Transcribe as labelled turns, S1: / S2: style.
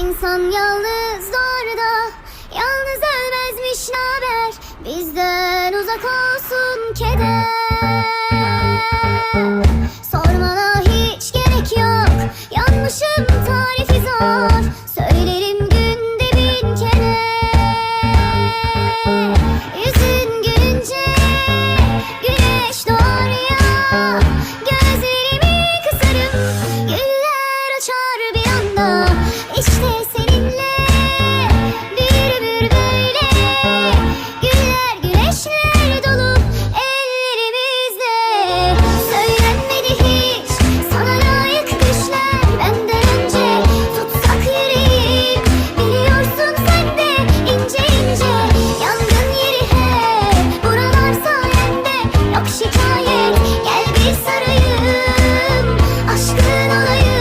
S1: İnsan yalnız doğru da Yalnız ölmezmiş naber? Bizden uzak olsun keder. Sormana hiç gerek yok Yanmışım